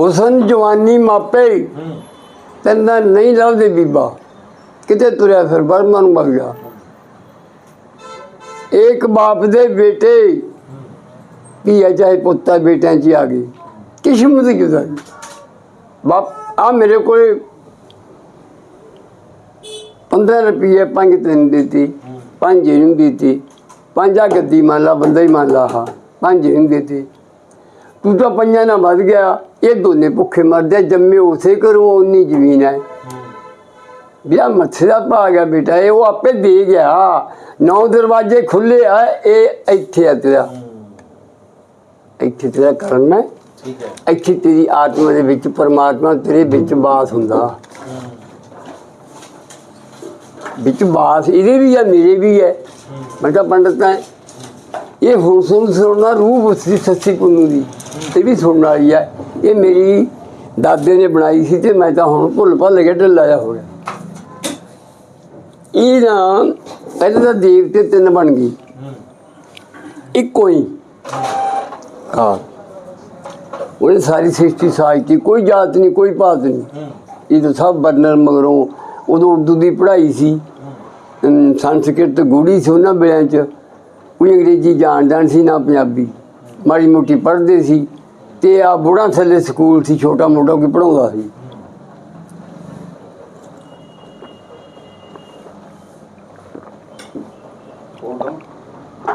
ਹੁਸਨ ਜਵਾਨੀ ਮਾਪੇ ਹੂੰ। ਤੰਦਾ ਨਹੀਂ ਲੱਭਦੇ ਬੀਬਾ। ਕਿਤੇ ਤੁਰਿਆ ਫਿਰ ਬਰਮਾ ਨੂੰ ਮਰ ਗਿਆ। ਇੱਕ ਬਾਪ ਦੇ ਬੇਟੇ ਧੀਆ ਚਾਹੇ ਪੁੱਤਾ ਬੇਟਿਆਂ 'ਚ ਹੀ ਆ ਗਈ ਕਿਸਮਤ ਦੀ ਜੁਦਾ ਬਾਪ ਆ ਮੇਰੇ ਕੋਲੇ 15 ਰੁਪਏ ਪੰਜ ਤਿੰਨ ਦਿੱਤੀ। ਪੰਜ ਇਹਨੂੰ ਦਿੱਤੀ। ਪੰਜਾ ਗੱਦੀ ਮੰਨ ਲਾ ਬੰਦਾ ਹੀ ਮੰਨ ਲਾ ਹਾਂ ਪੰਜ ਇਹਨੂੰ ਦਿੱਤੀ। ਤੂੰ ਤਾਂ ਪੰਜਾਂ ਨਾਲ ਵੱਧ ਗਿਆ। ਇਹ ਦੋਨੇ ਭੁੱਖੇ ਮਰਦੇ ਜੰਮੇ ਉਸੇ ਘਰੋਂ ਉਨੀ ਜ਼ਮੀਨ ਹੈ। ਵਿਆਹ ਮੱਥੇ ਦਾ ਪਾ ਗਿਆ ਬੇਟਾ ਇਹ ਉਹ ਆਪੇ ਦੇ ਗਿਆ। ਨੌ ਦਰਵਾਜ਼ੇ ਖੁੱਲੇ ਆ ਇਹ ਇੱਥੇ ਆ ਤੇਰਾ। ਇੱਥੇ ਤੇਰਾ ਕਰਨਾ ਹੈ। ਠੀਕ ਹੈ। ਇੱਥੇ ਤੇਰੀ ਆਤਮਾ ਦੇ ਵਿੱਚ ਪਰਮਾਤਮਾ ਤੇਰੇ ਵਿੱਚ ਬਾਸ ਹੁੰਦਾ। ਵਿੱਚ ਬਾਸ ਇਹਦੇ ਵੀ ਹੈ ਮੇਰੇ ਵੀ ਹੈ ਮੈਂ ਕਿਹਾ ਪੰਡਤ ਹੈ ਇਹ ਹੁਣ ਸੁਣ ਸੁਣਨਾ ਰੂਹ ਉਸਦੀ ਸੱਚੀ ਪੁੰਨੂ ਦੀ ਤੇ ਵੀ ਸੁਣਨ ਵਾਲੀ ਹੈ ਇਹ ਮੇਰੀ ਦਾਦੇ ਨੇ ਬਣਾਈ ਸੀ ਤੇ ਮੈਂ ਤਾਂ ਹੁਣ ਭੁੱਲ ਭੱਲ ਕੇ ਢਿੱਲਾ ਹੋ ਗਿਆ। ਇਹ ਨਾ ਪਹਿਲਾਂ ਤਾਂ ਦੇਵਤੇ ਤਿੰਨ ਬਣ ਗਈ। ਇੱਕੋ ਹੀ। ਹਾਂ। ਉਹਨੇ ਸਾਰੀ ਸ੍ਰਿਸ਼ਟੀ ਸਾਜਤੀ ਕੋਈ ਜਾਤ ਨਹੀਂ ਕੋਈ ਪਾਤ ਨਹੀਂ। ਇਹ ਤਾਂ ਸਭ ਬਰਨਰ ਮਗਰੋਂ ਉਦੋਂ ਉਰਦੂ ਦੀ ਪੜ੍ਹਾਈ ਸੀ। ਅਮ, ਸੰਸਕ੍ਰਿਤ ਗੂੜੀ ਸੀ ਉਹਨਾਂ ਵੇਲਿਆਂ 'ਚ। ਕੋਈ ਅੰਗਰੇਜ਼ੀ ਜਾਣਦਾ ਨਹੀਂ ਸੀ ਨਾ ਪੰਜਾਬੀ। ਮਾੜੀ ਮੋਟੀ ਪੜ੍ਹਦੇ ਸੀ। ਤੇ ਆ ਬੁੜਾ ਥੱਲੇ ਸਕੂਲ ਸੀ, ਛੋਟਾ ਮੋਟਾ ਕੋਈ ਪੜਾਉਂਦਾ ਸੀ।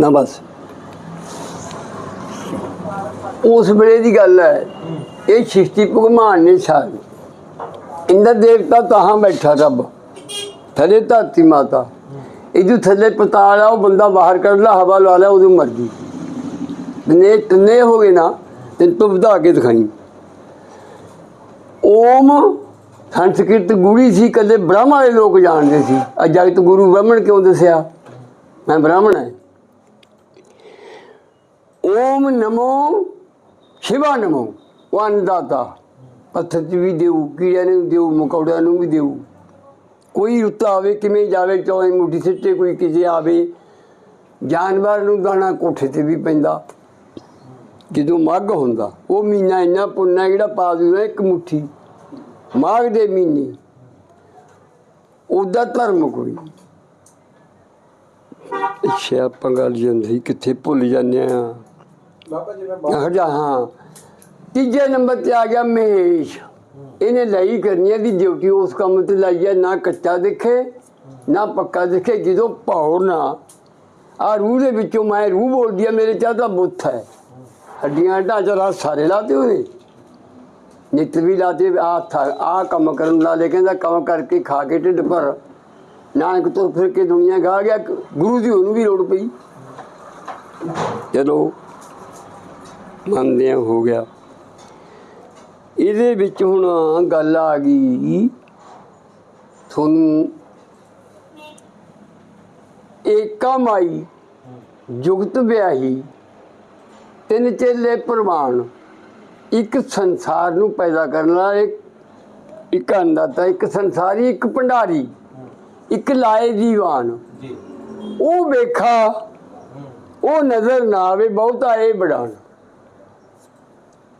ਨਾ ਬਸ। ਉਸ ਵੇਲੇ ਦੀ ਗੱਲ ਹੈ, ਇਹ ਸ਼ਿਸ਼ਟੀ ਭਗਵਾਨ ਨੇ ਛਾੜੀ ਇੰਦਰ ਦੇਵਤਾ ਤਹਾਂ ਬੈਠਾ ਰੱਬ, ਥੱਲੇ ਧਰਤੀ ਮਾਤਾ। ਇਹਦੇ ਥੱਲੇ ਪਤਾਲ ਆ, ਉਹ ਬੰਦਾ ਬਾਹਰ ਕੱਢ ਲਾ, ਹਵਾ ਲਾ ਲਿਆ ਉਹਦੀ ਮਰਜ਼ੀ। ਨੇ ਤਨੇ ਹੋ ਗਏ ਨਾ ਤੇ ਤੂੰ ਵਧਾ ਕੇ ਦਿਖਾਈ। ਓਮ ਸੰਸਕ੍ਰਿਤ ਗੁੜੀ ਸੀ, ਕਦੇ ਬ੍ਰਾਹਮਣ ਵਾਲੇ ਲੋਕ ਜਾਣਦੇ ਸੀ। ਆ ਜਗਤ ਗੁਰੂ ਬ੍ਰਾਹਮਣ ਕਿਉਂ ਦੱਸਿਆ? ਮੈਂ ਬ੍ਰਾਹਮਣ ਹਾਂ। ਓਮ ਨਮੋ ਸ਼ਿਵਾ ਨਮੋ ਉਹ ਅੰਨਦਾਤਾ ਪੱਥਰ ਵੀ ਦੇਊ, ਕੀੜਿਆਂ ਨੂੰ ਵੀ ਦੇਊ, ਮਕੌੜਿਆਂ ਨੂੰ ਵੀ ਦੇਊ। ਕੋਈ ਰੁੱਤ ਆਵੇ, ਕਿਵੇਂ ਜਾਵੇ ਚੌਂ ਮੁੱਠੀ ਸਿੱਟੇ, ਕੋਈ ਕਿਸੇ ਆਵੇ। ਜਾਨਵਰ ਨੂੰ ਦਾਣਾ ਕੋਠੇ ਤੇ ਵੀ ਪੈਂਦਾ। ਜਦੋਂ ਮੱਘ ਹੁੰਦਾ ਉਹ ਮਹੀਨਾ ਇੰਨਾ ਪੁੰਨਾ ਜਿਹੜਾ ਪਾ ਦੂਗਾ ਇੱਕ ਮੁੱਠੀ। ਮਾਘ ਦੇ ਮਹੀਨੇ। ਉਹਦਾ ਧਰਮ ਕੋਈ। ਅੱਛਾ ਆਪਾਂ ਗੱਲ ਜਾਂਦੀ ਕਿੱਥੇ ਭੁੱਲ ਜਾਂਦੇ ਆ। ਬਾਬਾ ਜੀ ਮੈਂ ਹਾਂ। ਤੀਜੇ ਨੰਬਰ ਤੇ ਆ ਗਿਆ ਮਹੇਸ਼। ਇਹਨੇ ਲਈ ਕਰਨੀ ਹੈ ਦੀ ਡਿਊਟੀ ਉਸ ਕੰਮ ਤੇ ਲਾਈ ਹੈ ਨਾ ਕੱਚਾ ਦਿਖੇ ਨਾ ਪੱਕਾ ਦਿਖੇ ਜਦੋਂ ਪੌੜ ਨਾ। ਆ ਰੂਹ ਦੇ ਵਿੱਚੋਂ ਮੈਂ ਰੂਹ ਬੋਲਦੀ ਆ ਮੇਰੇ ਚਾਹ ਤਾਂ ਬੁੱਥ ਹੈ। ਹੱਡੀਆਂ ਢਾਂਚਾ ਰਾਤ ਸਾਰੇ ਲਾਤੇ ਉਹਨੇ। ਨਿਤ ਵੀ ਲਾਤੇ ਆ ਆ ਕੰਮ ਕਰਨ ਲਾ ਲੈ ਕਹਿੰਦਾ ਕੰਮ ਕਰਕੇ ਖਾ ਕੇ ਢਿੱਡ ਭਰ। ਨਾਨਕ ਤੁਰ ਫਿਰ ਕੇ ਦੁਨੀਆ ਗਾ ਗਿਆ, ਗੁਰੂ ਦੀ ਉਹਨੂੰ ਵੀ ਲੋੜ ਪਈ। ਚਲੋ ਮੰਨਦੇ ਹੋ ਗਿਆ। ਇਹਦੇ ਵਿੱਚ ਹੁਣ ਗੱਲ ਆ ਗਈ। ਤੁਹਾਨੂੰ ਏਕਾ ਮਾਈ ਜੁਗਤ ਵਿਆਹੀ। ਤਿੰਨ ਚੇਲੇ ਪ੍ਰਮਾਣ ਇੱਕ ਸੰਸਾਰ ਨੂੰ ਪੈਦਾ ਕਰਨ ਵਾਲਾ ਇੱਕ ਇੱਕ ਅੰਦਾਤਾ ਇੱਕ ਸੰਸਾਰੀ ਇੱਕ ਭੰਡਾਰੀ ਇੱਕ ਲਾਏ ਦੀਵਾਨ ਜੀ। ਉਹ ਵੇਖਾ ਉਹ ਨਜ਼ਰ ਨਾ ਆਵੇ ਬਹੁਤਾ ਇਹ ਬੜਾਣ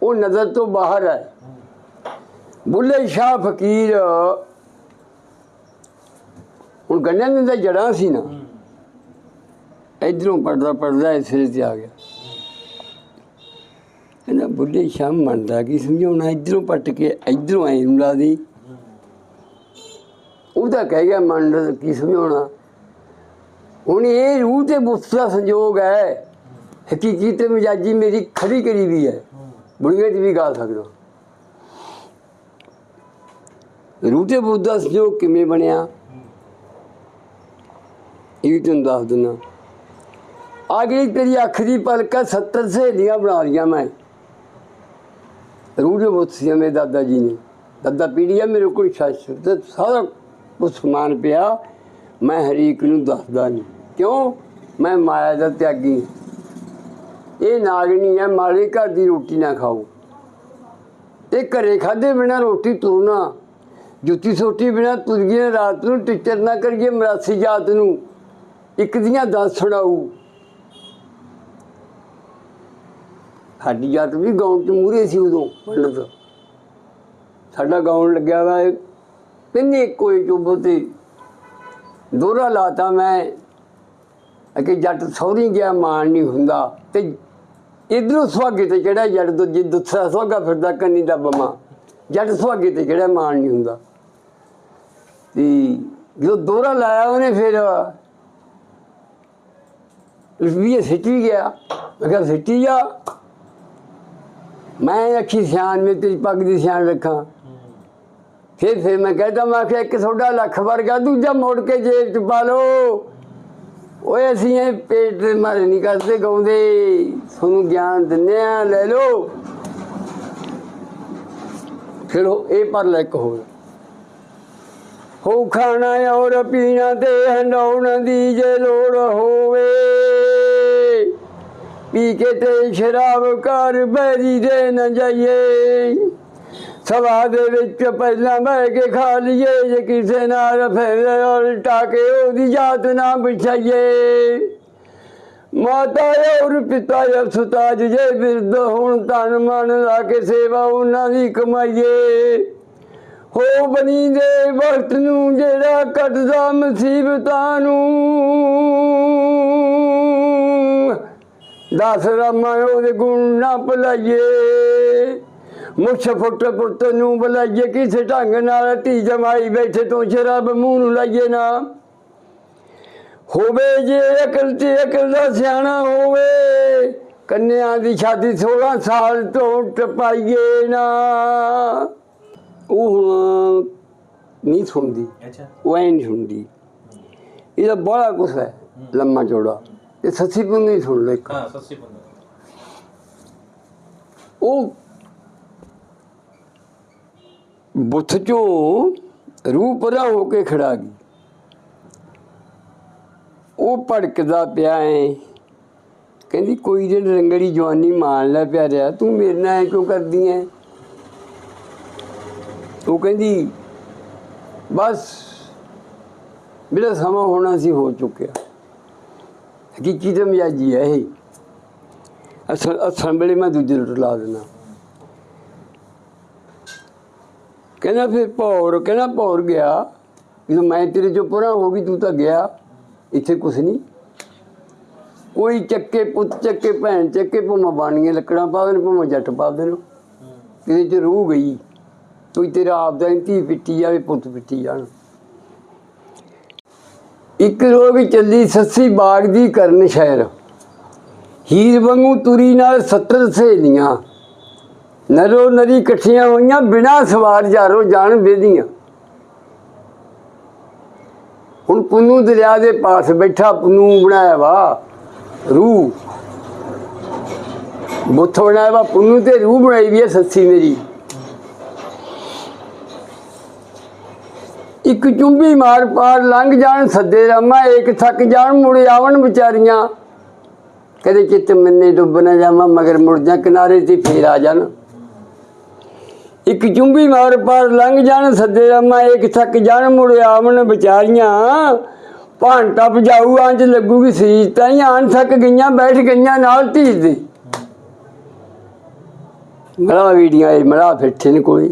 ਉਹ ਨਜ਼ਰ ਤੋਂ ਬਾਹਰ ਹੈ। ਬੁੱਲੇ ਸ਼ਾਹ ਫਕੀਰ ਹੁਣ ਗੰਨਿਆਂ ਦੇ ਜੜਾਂ ਸੀ ਨਾ। ਇਧਰੋਂ ਪੜਦਾ ਪੜਦਾ ਇਸ ਸਿਰੇ ਤੇ ਆ ਗਿਆ। ਕਹਿੰਦਾ ਸ਼ਾਮ ਮੰਨਦਾ ਕੀ ਸਮਝਾਉਣਾ ਇਧਰੋਂ ਪੱਟ ਕੇ ਇਧਰੋਂ ਐ ਨੂੰ ਲਾ ਦੀ। ਉਹ ਕਹਿ ਗਿਆ ਮੰਨ ਕੀ ਸਮਝਾਉਣਾ ਹੁਣ। ਇਹ ਰੂਹ ਤੇ ਬੁੱਤ ਦਾ ਸੰਜੋਗ ਹੈ। ਹਕੀਕੀ ਤੇ ਮਜਾਜੀ ਮੇਰੀ ਖੜੀ ਕਰੀ ਵੀ ਹੈ। ਬੁੜੀਆਂ 'ਚ ਵੀ ਗਾ ਸਕਦਾ ਰੂਹ ਤੇ ਬੁੱਤ ਦਾ ਸੰਜੋਗ ਕਿਵੇਂ ਬਣਿਆ? ਇਹ ਵੀ ਤੁਹਾਨੂੰ ਦੱਸ ਦਿੰਦਾ। ਆ ਗਈ ਤੇਰੀ ਅੱਖ ਦੀ ਪਲਕ 70 ਸਹੇਲੀਆਂ ਬਣਾ ਲਈਆਂ ਮੈਂ। ਰੂਹ ਦੇ ਬੁੱਤ ਸੀ ਮੇਰੇ ਦਾਦਾ ਜੀ ਨੇ। ਦਾਦਾ ਪੀੜੀਆ ਮੇਰੇ ਕੋਲ ਸ਼ਾਸਤਰ ਤੇ ਸਾਰਾ ਕੁਛ ਸਮਾਨ ਪਿਆ। ਮੈਂ ਹਰੀਕ ਨੂੰ ਦੱਸਦਾ ਨਹੀਂ ਕਿਉਂ? ਮੈਂ ਮਾਇਆ ਦਾ ਤਿਆਗੀ। ਇਹ ਨਾਗਣੀ ਹੈ ਮਾਰੇ ਘਰ ਦੀ ਰੋਟੀ ਨਾ ਖਾਓ। ਇਹ ਘਰੇ ਖਾਦੇ ਬਿਨਾ ਰੋਟੀ ਤੁਰਨਾ ਜੁੱਤੀ ਸੋਟੀ ਬਿਨਾ ਤੁਰ ਗਏ ਰਾਤ ਨੂੰ ਟੀਚਰ ਨਾ ਕਰੀਏ, ਮਰਾਸੀ ਜਾਤ ਨੂੰ। ਇੱਕ ਦੀਆਂ ਦਸ ਸੁਣਾਊ। ਸਾਡੀ ਜਾਤ ਵੀ ਗਾਉਣ ਚ ਮੂਰੇ ਸੀ ਉਦੋਂ, ਪੰਡਤ। ਸਾਡਾ ਗਾਉਣ ਲੱਗਿਆ ਵਾ ਪਿੰਨੇ ਕੋਈ ਚੁੱਪ ਤੇ। ਦੋਰਾ ਲਾਤਾ ਮੈਂ ਅਕੇ ਜੱਟ ਸੌਰੀ ਗਿਆ ਮਾਣ ਨਹੀਂ ਹੁੰਦਾ। ਤੇ ਇਧਰੋਂ ਸੁਹਾਗੇ ਤੇ ਜਿਹੜਾ ਜੱਟ ਦੂਜੇ ਦੁੱਸਰਾ ਸੁਹਾਗਾ ਫਿਰਦਾ ਕੰਨੀ ਦਾ ਬਮਾ, ਜੱਟ ਸੁਹਾਗੇ ਤੇ ਜਿਹੜਾ ਮਾਣ ਨਹੀਂ ਹੁੰਦਾ। ਤੇ ਜਦੋਂ ਦੋਰਾ ਲਾਇਆ ਉਹਨੇ ਫਿਰ ਰੁਪਈਏ ਸਿੱਟੀ ਗਿਆ। ਮੈਂ ਕਿਹਾ, ਸਿੱਟੀ ਜਾ ਮੈਂ ਅੱਖੀ ਸਿਆਣ ਮੇ ਪੱਗ ਦੀ ਸਿਆਣ ਰੱਖਾਂ ਫਿਰ ਫਿਰ ਮੈਂ ਕਹਿੰਦਾ ਮੈਂ ਕਿ ਇੱਕ ਤੁਹਾਡਾ ਲੱਖ ਵਰਗਾ, ਦੂਜਾ ਮੋੜ ਕੇ ਜੇਬ ਚ ਪਾ ਲਓ। ਓਏ, ਅਸੀਂ ਇਹ ਪੇਟ ਦੇ ਮਾਰੇ ਨਹੀਂ ਕਰਦੇ, ਗਾਉਂਦੇ। ਤੁਹਾਨੂੰ ਗਿਆਨ ਦਿੰਦੇ ਆ, ਲੈ ਲਓ। ਫਿਰ ਇਹ ਪਰ ਲੈ ਇੱਕ ਹੋਰ। ਹੋ ਖਾਣਾ ਔਰ ਪੀਣਾ ਤੇ ਹੰਡਾਉਣ ਦੀ ਜੇ ਲੋੜ ਹੋਵੇ। ਪੀ ਕੇ ਤੇ ਸ਼ਰਾਬ ਕਰ ਬੈਰੀ ਦੇ ਨਾ ਜਾਈਏ। ਸਵਾ ਦੇ ਵਿੱਚ ਪਹਿਲਾਂ ਬਹਿ ਕੇ ਖਾ ਲਈਏ, ਜੇ ਕਿਸੇ ਨਾਲ ਫਿਰ ਉਲਟਾ ਕੇ ਉਹਦੀ ਜਾਤ ਨਾ ਬਿਛਾਈਏ ਮਾਤਾ ਔਰ ਪਿਤਾ ਅਫਸਤਾਜ ਜੇ ਬਿਰਦ ਹੁਣ, ਤਨ ਮਨ ਲਾ ਕੇ ਸੇਵਾ ਉਹਨਾਂ ਦੀ ਕਮਾਈਏ। ਹੋ ਬਣੀ ਦੇ ਵਕਤ ਨੂੰ ਜਿਹੜਾ ਕੱਟਦਾ ਮੁਸੀਬਤਾਂ ਨੂੰ। ਦਸ ਰਾਮਾਂ ਉਹਦੇ ਗੁਣ ਨਾ ਭੁਲਾਈਏ। ਮੁੱਛ ਫੁੱਟ ਪੁੱਤ ਨੂੰ ਬੁਲਾਈਏ ਕਿਸੇ ਢੰਗ ਨਾਲ ਧੀ ਜਮਾਈ ਬੈਠੇ ਤੋਂ ਸ਼ਰਾਬ ਮੂੰਹ ਨੂੰ ਲਾਈਏ ਨਾ। ਹੋਵੇ ਜੇ ਅਕਲ ਤੇ ਅਕਲ ਦਾ ਸਿਆਣਾ ਹੋਵੇ ਕੰਨਿਆਂ ਦੀ ਸ਼ਾਦੀ 16 ਸਾਲ ਤੋਂ ਟਪਾਈਏ ਨਾ। ਉਹ ਹੁਣ ਨਹੀਂ ਸੁਣਦੀ। ਅੱਛਾ। ਉਹ ਐ ਨਹੀਂ ਸੁਣਦੀ। ਇਹਦਾ ਬੜਾ ਕੁਛ ਹੈ। ਲੰਮਾ ਚੌੜਾ। ਇਹ ਸੱਸੀ ਪੁੰਨ ਨਹੀਂ ਸੁਣ ਲੈ ਹਾਂ ਸੱਸੀ ਬੰਦਾ ਉਹ ਬੁੱਥ ਚੋਂ ਰੂਹ ਪਰਾਂ ਹੋ ਕੇ ਖੜਾ ਗਈ ਉਹ ਭੜਕਦਾ ਪਿਆ ਏ ਕਹਿੰਦੀ ਕੋਈ ਦਿਨ ਰੰਗੜੀ ਜਵਾਨੀ ਮਾਣ ਲੈ ਪਿਆਰਿਆ ਤੂੰ ਮੇਰੇ ਨਾਲ ਕਿਉਂ ਕਰਦੀ ਐ ਉਹ ਕਹਿੰਦੀ ਬਸ ਮੇਰਾ ਸਮਾਂ ਹੋਣਾ ਸੀ ਹੋ ਚੁੱਕਿਆ ਹਕੀਕੀ ਤੇ ਮਜਾਜੀ ਹੈ ਇਹ? ਅਸਲ ਅਸਲ ਵੇਲੇ ਮੈਂ ਦੂਜੇ ਨੂੰ ਲਾ ਦੇਣਾ ਕਹਿੰਦਾ ਫਿਰ ਭੌਰ ਕਹਿੰਦਾ ਭੌਰ ਗਿਆ। ਜਦੋਂ ਮੈਂ ਤੇਰੇ ਚੋਂ ਪਰਾਂ ਹੋ ਗਈ ਤੂੰ ਤਾਂ ਗਿਆ। ਇੱਥੇ ਕੁਛ ਨਹੀਂ। ਕੋਈ ਚੱਕੇ ਪੁੱਤ ਚੱਕੇ ਭੈਣ ਚੱਕੇ ਭਾਵੇਂ ਬਾਣੀਆਂ ਲੱਕੜਾਂ ਪਾ ਦੇਣ ਭਾਵੇਂ ਜੱਟ ਪਾ ਦੇਣ। ਕਿਤੇ ਚ ਰੂਹ ਗਈ। ਕੋਈ ਤੇਰਾ ਆਪਦਾ ਹੀ ਧੀ ਪਿੱਟੀ ਜਾਵੇ ਪੁੱਤ ਪਿੱਟੀ ਜਾਣ। ਇੱਕ ਰੋਗ ਚੱਲੀ ਸੱਸੀ ਬਾਗ ਦੀ ਕਰਨ ਸ਼ਹਿਰ। ਹੀਰ ਵਾਂਗੂ ਤੁਰੀ ਨਾਲ 70 ਸਹੇਲੀਆਂ। ਨਰੋ ਨਰੀ ਇਕੱਠੀਆਂ ਹੋਈਆਂ ਬਿਨਾ ਸਵਾਰ ਜਾਰੋ ਜਾਣ ਬੇਦੀਆਂ ਹੁਣ ਪੁੰਨੂ ਦਰਿਆ ਦੇ ਪਾਸ ਬੈਠਾ ਪੁੰਨੂ ਬਣਾਇਆ ਵਾ ਰੂਹ। ਬੁੱਥ ਬਣਾਇਆ ਵਾ ਪੁੰਨੂ ਤੇ ਰੂਹ ਬਣਾਈ ਵੀ ਹੈ ਸੱਸੀ ਮੇਰੀ। ਇੱਕ ਚੁੰਬੀ ਮਾਰ ਪਾਰ ਲੰਘ ਜਾਣ, ਸੱਦੇ ਰਾਮਾ ਇੱਕ ਥੱਕ ਜਾਣ, ਮੁੜ ਆਵਣ ਵਿਚਾਰੀਆਂ। ਕਦੇ ਚਿੱਤ ਮੰਨੇ ਡੁੱਬ ਨਾ ਜਾਵਾਂ, ਮਗਰ ਮੁੜ ਜਾ ਕਿਨਾਰੇ ਤੇ ਫੇਰ ਆ ਜਾਣ। ਇੱਕ ਚੁੰਬੀ ਮਾਰ ਪਾਰ ਲੰਘ ਜਾਣ, ਸੱਦੇ ਰਾਮਾ ਇੱਕ ਥੱਕ ਜਾਣ, ਮੁੜ ਆਵਣ ਵਿਚਾਰੀਆਂ। ਭਾਂਟਾ ਭਜਾਊ ਅੰਜ ਲੱਗੂਗੀ ਸੀਜ ਤਾਂ ਹੀ ਆਣ ਥੱਕ ਗਈਆਂ, ਬੈਠ ਗਈਆਂ ਨਾਲ ਧੀ ਦੇ ਮੜਾ ਵੀਡੀਆਂ ਇਹ ਮੜਾ ਫਿੱਠੇ ਨੇ ਕੋਈ।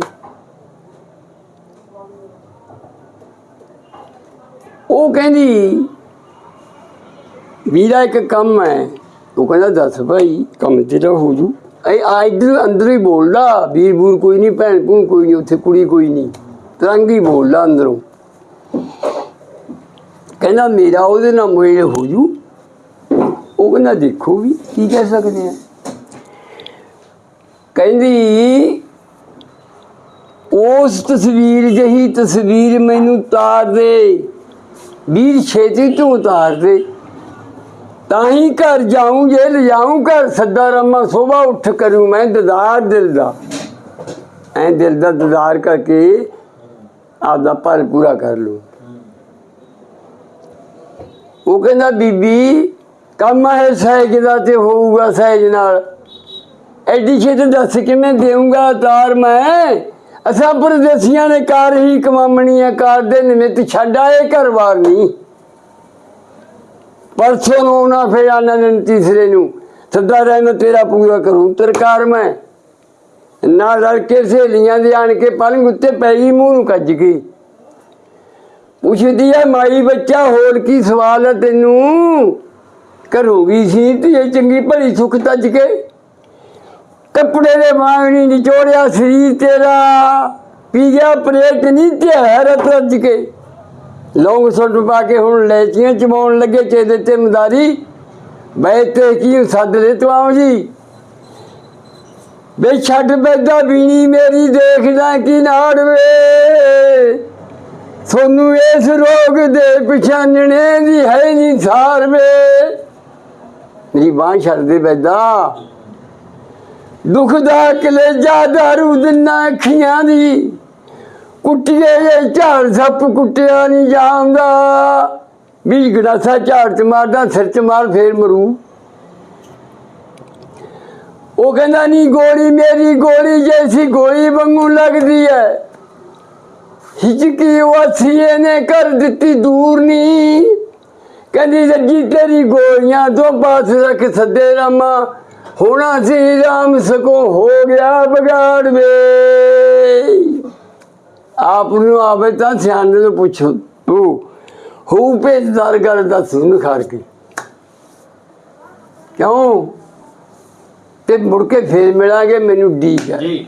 ਉਹ ਕਹਿੰਦੀ ਵੀਰਾ ਇੱਕ ਕੰਮ ਹੈ। ਉਹ ਕਹਿੰਦਾ, ਦੱਸ ਭਾਈ, ਕੰਮ ਤੇਰਾ ਹੋ ਜੂ। ਐ ਆ ਇੱਧਰ ਅੰਦਰ ਹੀ ਬੋਲਦਾ, ਵੀਰ ਬੂਰ ਕੋਈ ਨਹੀਂ, ਭੈਣ ਭੂਣ ਕੋਈ ਨਹੀਂ, ਉੱਥੇ ਕੁੜੀ ਕੋਈ ਨਹੀਂ। ਤਰੰਗ ਹੀ ਬੋਲਦਾ ਅੰਦਰੋਂ। ਕਹਿੰਦਾ, ਮੇਰਾ ਉਹਦੇ ਨਾਲ ਮੇਲ ਹੋ ਜੂ। ਉਹ ਕਹਿੰਦਾ, ਦੇਖੋ ਵੀ ਕੀ ਕਹਿ ਸਕਦੇ ਆ। ਕਹਿੰਦੀ, ਉਸ ਤਸਵੀਰ ਜਹੀ ਤਸਵੀਰ ਮੈਨੂੰ ਤਾਰ ਦੇ। ਵੀਰ ਛੇਤੀ ਤੂੰ ਉਤਾਰ ਦੇ ਤਾਂ ਹੀ ਘਰ ਜਾਊਂ ਜੇ ਲਿਜਾਊਂ ਘਰ, ਸੱਦਾ ਰਮਾ ਸੋਭਾ ਉੱਠ ਕਰੂ ਮੈਂ ਦਦਾਰ ਦਿਲ ਦਾ। ਐ ਦਿਲ ਦਾ ਦਦਾਰ ਕਰਕੇ ਆਪਦਾ ਭਰ ਪੂਰਾ ਕਰ ਲੂ ਉਹ ਕਹਿੰਦਾ, ਬੀਬੀ, ਕੰਮ ਹੈ ਸਹਿਜ ਦਾ ਤੇ ਹੋਊਗਾ ਸਹਿਜ ਨਾਲ। ਐਡੀ ਛੇਤੀ ਦੱਸ ਕਿਵੇਂ ਦੇਊਂਗਾ ਤਾਰ ਮੈਂ? ਅਸਾਂ ਪਰਦੇਸੀਆਂ ਨੇ ਕਾਰ ਹੀ ਕਮਾਮਣੀ ਕਾਰ ਦੇ ਨਿਮਿਤ ਛੱਡ ਆਏ ਘਰਵਾਰ ਨਹੀਂ। ਪਰਸੋਂ ਨੂੰ ਨਾ ਫਿਰ ਆਨੰਦ ਤੀਸਰੇ ਨੂੰ, ਸਦਾ ਰਹਿ ਤੇਰਾ ਪੂਰਾ ਕਰੂੰ, ਤਰਕਾਰ ਮੈਂ। ਨਾ ਰਲ ਕੇ ਸਹੇਲੀਆਂ ਦੇ ਆਣ ਕੇ ਪਲੰਗ ਉੱਤੇ ਪੈ ਗਈ, ਮੂੰਹ ਨੂੰ ਕੱਜ ਗਈ। ਪੁੱਛਦੀ ਐ ਮਾਈ ਬੱਚਾ, ਹੋਰ ਕੀ ਸਵਾਲ ਹੈ ਤੈਨੂੰ? ਘਰੋਂ ਵੀ ਸੀ ਤੇ ਇਹ ਚੰਗੀ ਭਲੀ ਸੁੱਖ ਤੱਜ ਕੇ। ਕੱਪੜੇ ਦੇ ਮਾਂਗਣੀ ਨਿਚੋੜਿਆ, ਸਰੀਰ ਤੇਰਾ ਪੀ ਗਿਆ ਪ੍ਰੇਤ ਨਹੀਂ ਤੇ ਹੈਰਤ ਰੱਜ ਕੇ। ਲੌਂਗ ਸੁੱਟ ਪਾ ਕੇ ਹੁਣ ਲੈਚੀਆਂ ਚਮਾਉਣ ਲੱਗੇ ਚੇਦੇ ਤੇ ਮਦਾਰੀ ਬੈ ਤੇ ਕੀ ਸੱਦ ਲੈ ਤੂੰ ਆਉ ਜੀ? ਬੇ ਛੱਡ ਬੈਦਾ ਬੀਣੀ ਮੇਰੀ ਦੇਖਦਾ ਕੀ ਨਾੜਵੇ ਸੋਨੂੰ ਇਸ ਰੋਗ ਦੇ ਪਛਾਣਨੇ ਦੀ ਹੈ ਨਹੀਂ ਸਾਰ ਵੇ। ਮੇਰੀ ਬਾਂਹ ਛੱਡ ਦੇ ਬੈਦਾ। ਦੁੱਖ ਦਾ ਕਲੇਜਾ ਦਾਰੂ ਦਿਨਾ ਅੱਖੀਆਂ ਦੀ। ਕੁੱਟੀਏ ਜੇ ਝਾੜ ਸੱਪ ਕੁੱਟਿਆ ਨਹੀਂ ਜਾਂਦਾ। ਵੀ ਗੜਾਸਾ ਝਾੜ ਚ ਮਾਰਦਾ, ਸਿਰ ਚ ਮਾਰ ਫੇਰ ਮਰੂ। ਉਹ ਕਹਿੰਦਾ ਨਹੀਂ ਗੋਲੀ, ਮੇਰੀ ਗੋਲੀ ਜੈਸੀ ਗੋਲੀ ਵਾਂਗੂ ਲੱਗਦੀ ਹੈ ਹਿਚਕੀ ਵਸੀਏ ਨੇ ਕਰ ਦਿੱਤੀ ਦੂਰ ਨਹੀਂ ਕਹਿੰਦੀ ਰੱਜੀ ਤੇਰੀ ਗੋਲੀਆਂ ਤੋਂ ਪਾਸ ਰੱਖ ਸੱਦੇ ਰਾਮਾ। ਹੋਣਾ ਸੀ ਰਾਮ ਸਕੋ ਹੋ ਗਿਆ ਬਗਾੜ ਵੇ ਆਪ ਨੂੰ ਆਵੇ ਤਾਂ ਸਿਆਣੇ ਨੂੰ ਪੁੱਛੋ, ਤੂੰ ਹੂ ਭੇਜਦਾਰ ਗੱਲ ਦਾ ਸੁਣ ਖਾਰ ਕੇ। ਕਿਉਂ? ਤੇ ਮੁੜ ਕੇ ਫੇਰ ਮਿਲਾਂਗੇ, ਮੈਨੂੰ ਡੀ ਹੈ ਜੀ।